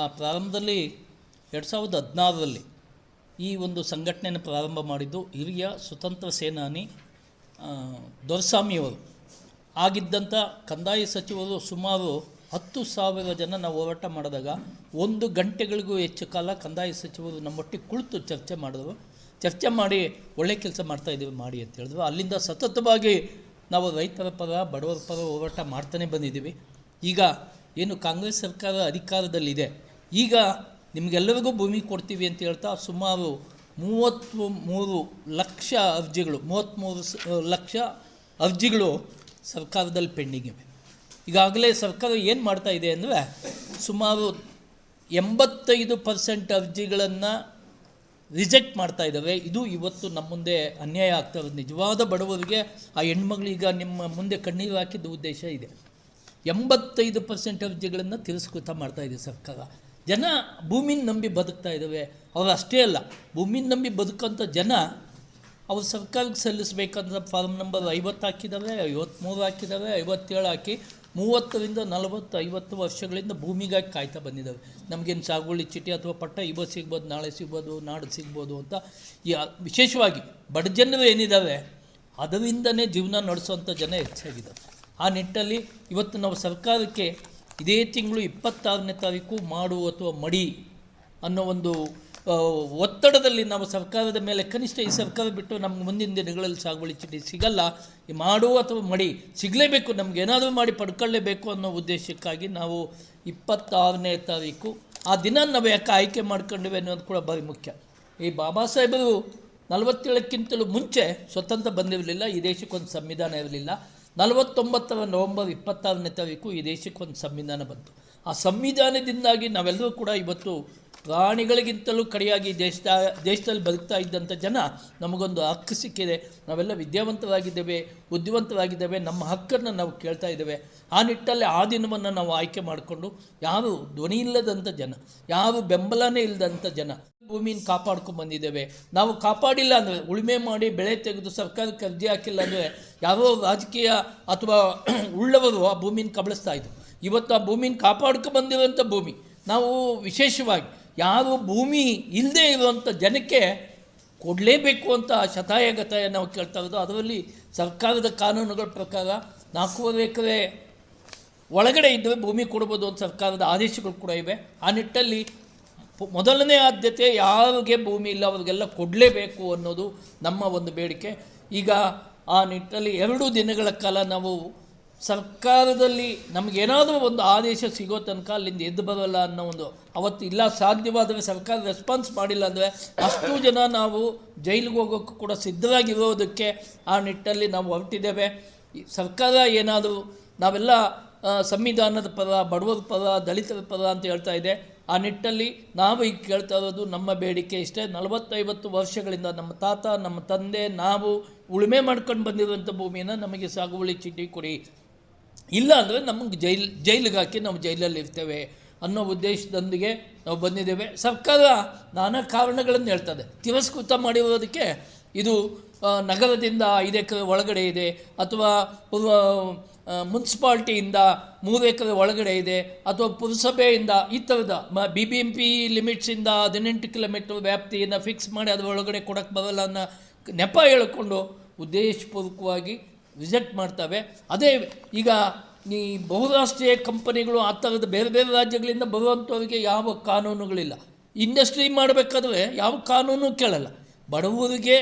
ಆ ಪ್ರಾರಂಭದಲ್ಲಿ ಎರಡು ಸಾವಿರದ ಹದಿನಾರರಲ್ಲಿ ಈ ಒಂದು ಸಂಘಟನೆಯನ್ನು ಪ್ರಾರಂಭ ಮಾಡಿದ್ದು ಹಿರಿಯ ಸ್ವತಂತ್ರ ಸೇನಾನಿ ದೊರಸ್ವಾಮಿಯವರು. ಆಗಿದ್ದಂಥ ಕಂದಾಯ ಸಚಿವರು ಸುಮಾರು ಹತ್ತು ಸಾವಿರ ಜನ ನಾವು ಹೋರಾಟ ಮಾಡಿದಾಗ ಒಂದು ಗಂಟೆಗಳಿಗೂ ಹೆಚ್ಚು ಕಾಲ ಕಂದಾಯ ಸಚಿವರು ನಮ್ಮೊಟ್ಟಿಗೆ ಕುಳಿತು ಚರ್ಚೆ ಮಾಡಿದ್ರು. ಚರ್ಚೆ ಮಾಡಿ ಒಳ್ಳೆ ಕೆಲಸ ಮಾಡ್ತಾ ಇದ್ದೀವಿ ಮಾಡಿ ಅಂತ ಹೇಳಿದ್ರು. ಅಲ್ಲಿಂದ ಸತತವಾಗಿ ನಾವು ರೈತರ ಪರ, ಬಡವರ ಪರ ಹೋರಾಟ ಮಾಡ್ತಾನೆ ಬಂದಿದ್ದೀವಿ. ಈಗ ಏನು ಕಾಂಗ್ರೆಸ್ ಸರ್ಕಾರ ಅಧಿಕಾರದಲ್ಲಿದೆ ಈಗ ನಿಮಗೆಲ್ಲರಿಗೂ ಭೂಮಿ ಕೊಡ್ತೀವಿ ಅಂತ ಹೇಳ್ತಾ ಸುಮಾರು ಮೂವತ್ತು ಮೂರು ಲಕ್ಷ ಅರ್ಜಿಗಳು ಮೂವತ್ತ್ಮೂರು ಲಕ್ಷ ಅರ್ಜಿಗಳು ಸರ್ಕಾರದಲ್ಲಿ ಪೆಂಡಿಂಗ್ ಇವೆ. ಈಗಾಗಲೇ ಸರ್ಕಾರ ಏನು ಮಾಡ್ತಾ ಇದೆ ಅಂದರೆ ಸುಮಾರು ಎಂಬತ್ತೈದು ಪರ್ಸೆಂಟ್ ಅರ್ಜಿಗಳನ್ನು ರಿಜೆಕ್ಟ್ ಮಾಡ್ತಾ ಇದ್ದಾವೆ ಇದು ಇವತ್ತು ನಮ್ಮ ಮುಂದೆ ಅನ್ಯಾಯ ಆಗ್ತಾ ಇರೋದು. ನಿಜವಾದ ಬಡವರಿಗೆ ಆ ಹೆಣ್ಮಗಳೀಗ ನಿಮ್ಮ ಮುಂದೆ ಕಣ್ಣೀರು ಹಾಕಿದ್ದ ಉದ್ದೇಶ ಇದೆ. ಎಂಬತ್ತೈದು ಪರ್ಸೆಂಟ್ ಅರ್ಜಿಗಳನ್ನು ತಿರಸ್ಕೃತ ಮಾಡ್ತಾ ಇದೆ ಸರ್ಕಾರ. ಜನ ಭೂಮಿನ ನಂಬಿ ಬದುಕ್ತಾ ಇದ್ದಾವೆ ಅವ್ರು ಅಷ್ಟೇ ಅಲ್ಲ, ಭೂಮಿನ ನಂಬಿ ಬದುಕೋಂಥ ಜನ ಅವ್ರು ಸರ್ಕಾರಕ್ಕೆ ಸಲ್ಲಿಸಬೇಕಂದ್ರೆ ಫಾರ್ಮ್ ನಂಬರ್ ಐವತ್ತು ಹಾಕಿದ್ದಾವೆ ಐವತ್ತ್ಮೂರು ಹಾಕಿದ್ದಾವೆ ಐವತ್ತೇಳು ಹಾಕಿ ಮೂವತ್ತರಿಂದ ನಲವತ್ತು ಐವತ್ತು ವರ್ಷಗಳಿಂದ ಭೂಮಿಗಾಗಿ ಕಾಯ್ತಾ ಬಂದಿದ್ದಾವೆ ನಮಗೇನು ಸಾಗುವಳಿ ಚೀಟಿ ಅಥವಾ ಪಟ್ಟ ಇವತ್ತು ಸಿಗ್ಬೋದು, ನಾಳೆ ಸಿಗ್ಬೋದು, ನಾಡು ಸಿಗ್ಬೋದು ಅಂತ ಈ ವಿಶೇಷವಾಗಿ ಬಡ ಜನರು ಏನಿದ್ದಾವೆ ಅದರಿಂದನೇ ಜೀವನ ನಡೆಸುವಂಥ ಜನ ಹೆಚ್ಚಾಗಿದ್ದಾರೆ ಆ ನಿಟ್ಟಲ್ಲಿ ಇವತ್ತು ನಾವು ಸರ್ಕಾರಕ್ಕೆ ಇದೇ ತಿಂಗಳು ಇಪ್ಪತ್ತಾರನೇ ತಾರೀಕು ಮಾಡು ಅಥವಾ ಮಡಿ ಅನ್ನೋ ಒಂದು ಒತ್ತಡದಲ್ಲಿ ನಾವು ಸರ್ಕಾರದ ಮೇಲೆ ಕನಿಷ್ಠ ಈ ಸರ್ಕಾರ ಬಿಟ್ಟು ನಮ್ಗೆ ಮುಂದಿನ ದಿನಗಳಲ್ಲಿ ಸಾಗುವಳಿ ಚೀಟಿ ಸಿಗಲ್ಲ. ಈ ಮಾಡು ಅಥವಾ ಮಡಿ ಸಿಗಲೇಬೇಕು, ನಮ್ಗೆ ಏನಾದರೂ ಮಾಡಿ ಪಡ್ಕೊಳ್ಳೇಬೇಕು ಅನ್ನೋ ಉದ್ದೇಶಕ್ಕಾಗಿ ನಾವು ಇಪ್ಪತ್ತಾರನೇ ತಾರೀಕು ಆ ದಿನ ನಾವು ಯಾಕೆ ಆಯ್ಕೆ ಮಾಡ್ಕೊಂಡಿವೆ ಅನ್ನೋದು ಕೂಡ ಭಾರಿ ಮುಖ್ಯ. ಈ ಬಾಬಾ ಸಾಹೇಬರು ನಲವತ್ತೇಳಕ್ಕಿಂತಲೂ ಮುಂಚೆ ಸ್ವತಂತ್ರ ಬಂದಿರಲಿಲ್ಲ, ಈ ದೇಶಕ್ಕೊಂದು ಸಂವಿಧಾನ ಇರಲಿಲ್ಲ. ನಲವತ್ತೊಂಬತ್ತರ ನವೆಂಬರ್ ಇಪ್ಪತ್ತಾರನೇ ತಾರೀಕು ಈ ದೇಶಕ್ಕೆ ಒಂದು ಸಂವಿಧಾನ ಬಂತು. ಆ ಸಂವಿಧಾನದಿಂದಾಗಿ ನಾವೆಲ್ಲರೂ ಕೂಡ ಇವತ್ತು ಪ್ರಾಣಿಗಳಿಗಿಂತಲೂ ಕಡೆಯಾಗಿ ದೇಶದ, ದೇಶದಲ್ಲಿ ಬದುಕ್ತಾ ಇದ್ದಂಥ ಜನ ನಮಗೊಂದು ಹಕ್ಕು ಸಿಕ್ಕಿದೆ. ನಾವೆಲ್ಲ ವಿದ್ಯಾವಂತರಾಗಿದ್ದೇವೆ, ಬುದ್ಧಿವಂತರಾಗಿದ್ದೇವೆ, ನಮ್ಮ ಹಕ್ಕನ್ನು ನಾವು ಕೇಳ್ತಾ ಇದ್ದೇವೆ. ಆ ನಿಟ್ಟಲ್ಲಿ ಆ ದಿನವನ್ನು ನಾವು ಆಯ್ಕೆ ಮಾಡಿಕೊಂಡು ಯಾರು ಧ್ವನಿ ಇಲ್ಲದಂಥ ಜನ, ಯಾರು ಬೆಂಬಲನೇ ಇಲ್ಲದಂಥ ಜನ ಭೂಮಿನ ಕಾಪಾಡ್ಕೊಂಡು ಬಂದಿದ್ದೇವೆ. ನಾವು ಕಾಪಾಡಿಲ್ಲ ಅಂದರೆ ಉಳುಮೆ ಮಾಡಿ ಬೆಳೆ ತೆಗೆದು ಸರ್ಕಾರಕ್ಕೆ ಅರ್ಜಿ ಹಾಕಿಲ್ಲ ಅಂದರೆ ಯಾರೋ ರಾಜಕೀಯ ಅಥವಾ ಉಳ್ಳವರು ಆ ಭೂಮಿನ ಕಬಳಿಸ್ತಾ ಇದ್ರು. ಇವತ್ತು ಆ ಭೂಮಿನ ಕಾಪಾಡ್ಕೊಂಡು ಬಂದಿರುವಂಥ ಭೂಮಿ. ನಾವು ವಿಶೇಷವಾಗಿ ಯಾರು ಭೂಮಿ ಇಲ್ಲದೆ ಇರುವಂಥ ಜನಕ್ಕೆ ಕೊಡಲೇಬೇಕು ಅಂತ ಶತಾಯಗತಾಯ ನಾವು ಕೇಳ್ತಾ ಇರೋದು. ಅದರಲ್ಲಿ ಸರ್ಕಾರದ ಕಾನೂನುಗಳ ಪ್ರಕಾರ ನಾಲ್ಕೂವರೆ ಎಕರೆ ಒಳಗಡೆ ಇದ್ದರೆ ಭೂಮಿ ಕೊಡ್ಬೋದು ಅಂತ ಸರ್ಕಾರದ ಆದೇಶಗಳು ಕೂಡ ಇವೆ. ಆ ನಿಟ್ಟಲ್ಲಿ ಮೊದಲನೇ ಆದ್ಯತೆ ಯಾರಿಗೆ ಭೂಮಿ ಇಲ್ಲ, ಅವ್ರಿಗೆಲ್ಲ ಕೊಡಲೇಬೇಕು ಅನ್ನೋದು ನಮ್ಮ ಒಂದು ಬೇಡಿಕೆ. ಈಗ ಆ ನಿಟ್ಟಲ್ಲಿ ಎರಡು ದಿನಗಳ ಕಾಲ ನಾವು ಸರ್ಕಾರದಲ್ಲಿ ನಮಗೇನಾದರೂ ಒಂದು ಆದೇಶ ಸಿಗೋ ತನಕ ಅಲ್ಲಿಂದ ಎದ್ದು ಬರೋಲ್ಲ ಅನ್ನೋ ಒಂದು ಅವತ್ತು ಇಲ್ಲ, ಸಾಧ್ಯವಾದರೆ ಸರ್ಕಾರ ರೆಸ್ಪಾನ್ಸ್ ಮಾಡಿಲ್ಲ ಅಂದರೆ ಅಷ್ಟು ಜನ ನಾವು ಜೈಲಿಗೆ ಹೋಗೋಕ್ಕೂ ಕೂಡ ಸಿದ್ಧರಾಗಿರೋದಕ್ಕೆ ಆ ನಿಟ್ಟಲ್ಲಿ ನಾವು ಹೊರಟಿದ್ದೇವೆ. ಸರ್ಕಾರ ಏನಾದರೂ ನಾವೆಲ್ಲ ಸಂವಿಧಾನದ ಪರ, ಬಡವರ ಪರ, ದಲಿತರ ಪರ ಅಂತ ಹೇಳ್ತಾ ಇದೆ. ಆ ನಿಟ್ಟಲ್ಲಿ ನಾವು ಈಗ ಕೇಳ್ತಾ ಇರೋದು ನಮ್ಮ ಬೇಡಿಕೆ ಇಷ್ಟೇ. ನಲವತ್ತೈವತ್ತು ವರ್ಷಗಳಿಂದ ನಮ್ಮ ತಾತ, ನಮ್ಮ ತಂದೆ, ನಾವು ಉಳುಮೆ ಮಾಡ್ಕೊಂಡು ಬಂದಿರುವಂಥ ಭೂಮಿಯನ್ನು ನಮಗೆ ಸಾಗುವಳಿ ಚೀಟಿ ಕೊಡಿ. ಇಲ್ಲ ಅಂದರೆ ನಮಗೆ ಜೈಲ್, ಜೈಲಿಗೆ ಹಾಕಿ ನಾವು ಜೈಲಲ್ಲಿ ಇರ್ತೇವೆ ಅನ್ನೋ ಉದ್ದೇಶದೊಂದಿಗೆ ನಾವು ಬಂದಿದ್ದೇವೆ. ಸರ್ಕಾರ ನಾನಾ ಕಾರಣಗಳನ್ನು ಹೇಳ್ತದೆ. ತಿರಸ್ಕೃತ ಮಾಡಿರೋದಕ್ಕೆ ಇದು ನಗರದಿಂದ ಐದು ಎಕರೆ ಒಳಗಡೆ ಇದೆ. ಅಥವಾ ಮುನ್ಸಿಪಾಲ್ಟಿಯಿಂದ ಮೂರು ಎಕರೆ ಒಳಗಡೆ ಇದೆ, ಅಥವಾ ಪುರಸಭೆಯಿಂದ ಈ ಥರದ ಮ ಬಿ ಬಿ ಎಂ ಪಿ ಲಿಮಿಟ್ಸಿಂದ ಹದಿನೆಂಟು ಕಿಲೋಮೀಟ್ರ್ ವ್ಯಾಪ್ತಿಯನ್ನು ಫಿಕ್ಸ್ ಮಾಡಿ ಅದರ ಒಳಗಡೆ ಕೊಡೋಕ್ಕೆ ಬರಲ್ಲ ಅನ್ನೋ ನೆಪ ಹೇಳಿಕೊಂಡು ಉದ್ದೇಶಪೂರ್ವಕವಾಗಿ ರಿಜೆಕ್ಟ್ ಮಾಡ್ತವೆ. ಅದೇ ಈಗ ಈ ಬಹುರಾಷ್ಟ್ರೀಯ ಕಂಪನಿಗಳು ಆ ಥರದ ಬೇರೆ ಬೇರೆ ರಾಜ್ಯಗಳಿಂದ ಬರುವಂಥವ್ರಿಗೆ ಯಾವ ಕಾನೂನುಗಳಿಲ್ಲ. ಇಂಡಸ್ಟ್ರಿ ಮಾಡಬೇಕಾದ್ರೆ ಯಾವ ಕಾನೂನು ಕೇಳಲ್ಲ. ಬಡವರಿಗೆ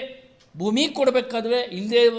ಭೂಮಿ ಕೊಡಬೇಕಾದ್ರೆ ಇಲ್ಲದೇ